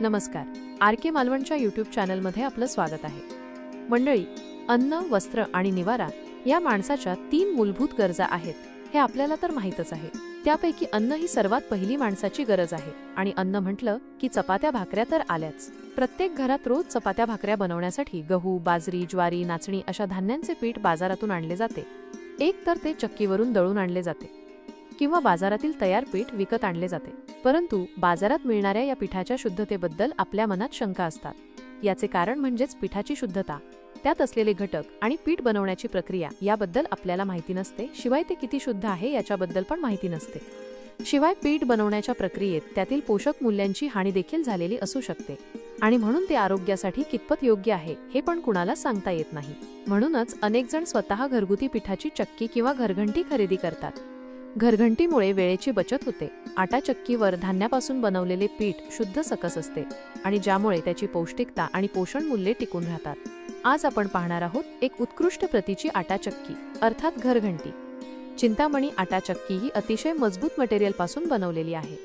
नमस्कार. आर के मालवणच्या यूट्यूब चॅनलमध्ये आपलं स्वागत आहे. मंडळी अन्न वस्त्र आणि निवारा या माणसाच्या तीन मूलभूत गरजा आहेत हे आपल्याला तर माहीतच आहे. त्यापैकी अन्न ही सर्वात पहिली माणसाची गरज आहे आणि अन्न म्हटलं की चपात्या भाकऱ्या तर आल्याच. प्रत्येक घरात रोज चपात्या भाकऱ्या बनवण्यासाठी गहू बाजरी ज्वारी नाचणी अशा धान्यांचे पीठ बाजारातून आणले जाते. एक तर ते चक्कीवरून दळून आणले जाते. किंवा बाजारातील तयार पीठ विकत आणले जाते. परंतु बाजारात मिळणाऱ्या या पिठाच्या शुद्धतेबद्दल आपल्या मनात शंका असतात. याचे कारण म्हणजेच पिठाची शुद्धता. त्यात असलेले घटक आणि पीठ बनवण्याची प्रक्रिया याबद्दल आपल्याला माहिती नसते शिवाय ते किती शुद्ध आहे याच्याबद्दल पण माहिती नसते. शिवाय पीठ बनवण्याच्या प्रक्रियेत त्यातील पोषक मूल्यांची हानी देखील झालेली असू शकते. आणि म्हणून ते आरोग्यासाठी कितपत योग्य आहे हे पण कुणाला सांगता येत नाही. म्हणूनच अनेक जण स्वतः घरगुती पिठाची चक्की किंवा घरघंटी खरेदी करतात. घरघंटीमुळे वेळेची बचत होते. आटा चक्कीवर धान्यापासून बनवलेले पीठ शुद्ध सकस असते आणि ज्यामुळे त्याची पौष्टिकता आणि पोषण मूल्ये टिकून राहतात. आज आपण पाहणार आहोत एक उत्कृष्ट प्रतीची आटा चक्की अर्थात घरघंटी. चिंतामणी आटा चक्की ही अतिशय मजबूत मटेरियलपासून बनवलेली आहे.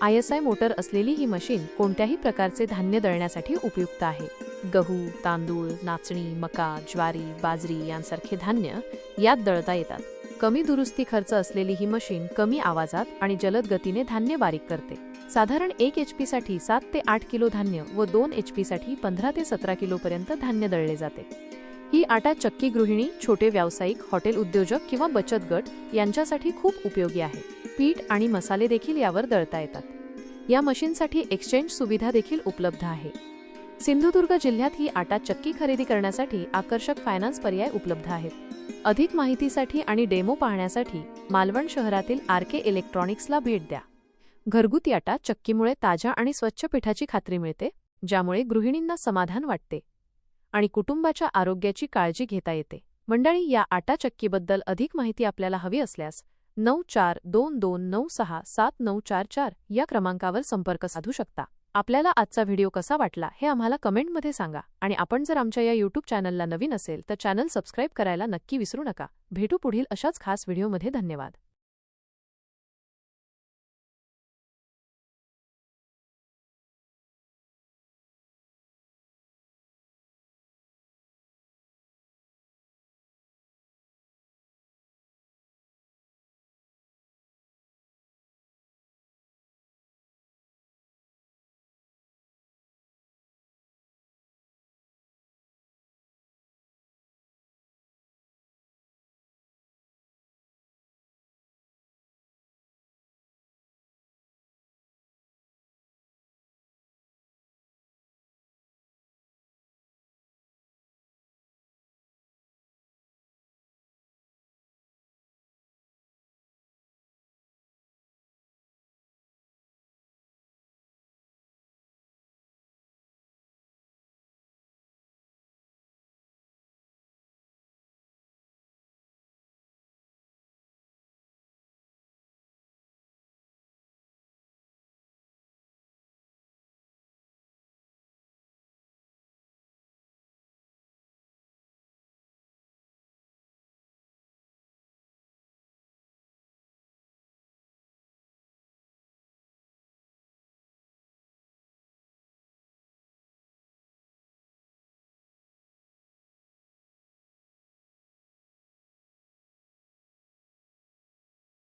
आय एस आय मोटर असलेली ही मशीन कोणत्याही प्रकारचे धान्य दळण्यासाठी उपयुक्त आहे. गहू तांदूळ नाचणी मका ज्वारी बाजरी यांसारखे धान्य यात दळता येतात. कमी दुरुस्ती खर्च असलेली ही मशीन कमी आवाजात आणि जलद गतीने धान्य बारीक करते. साधारण एक एच पी साठी सात ते आठ किलो धान्य व दोन एच पी साठी पंधरा ते सतरा किलो पर्यंत धान्य दळले जाते. ही आटा चक्की गृहिणी छोटे व्यावसायिक हॉटेल उद्योजक किंवा बचत गट यांच्यासाठी खूप उपयोगी आहे. पीठ आणि मसाले देखील यावर दळता येतात. या मशीनसाठी एक्सचेंज सुविधा देखील उपलब्ध आहे. सिंधुदुर्ग जिल्ह्यात ही आटा चक्की खरेदी करण्यासाठी आकर्षक फायनान्स पर्याय उपलब्ध आहेत. अधिक माहितीसाठी आणि डेमो पाहण्यासाठी मालवण शहरातील आर के इलेक्ट्रॉनिक्सला भेट द्या. घरगुती आटा चक्कीमुळे ताज्या आणि स्वच्छ पिठाची खात्री मिळते ज्यामुळे गृहिणींना समाधान वाटते आणि कुटुंबाच्या आरोग्याची काळजी घेता येते. मंडळी या आटा चक्कीबद्दल अधिक माहिती आपल्याला हवी असल्यास नऊ चार दोन दोन नऊ सहा सात नऊ चार चार या क्रमांकावर संपर्क साधू शकता. आपल्याला आजचा व्हिडिओ कसा वाटला हे आम्हाला कमेंटमध्ये सांगा. आणि आपण जर आमच्या या यूट्यूब चॅनलला नवीन असेल तर चॅनल सबस्क्राईब करायला नक्की विसरू नका. भेटू पुढील अशाच खास व्हिडिओमध्ये. धन्यवाद.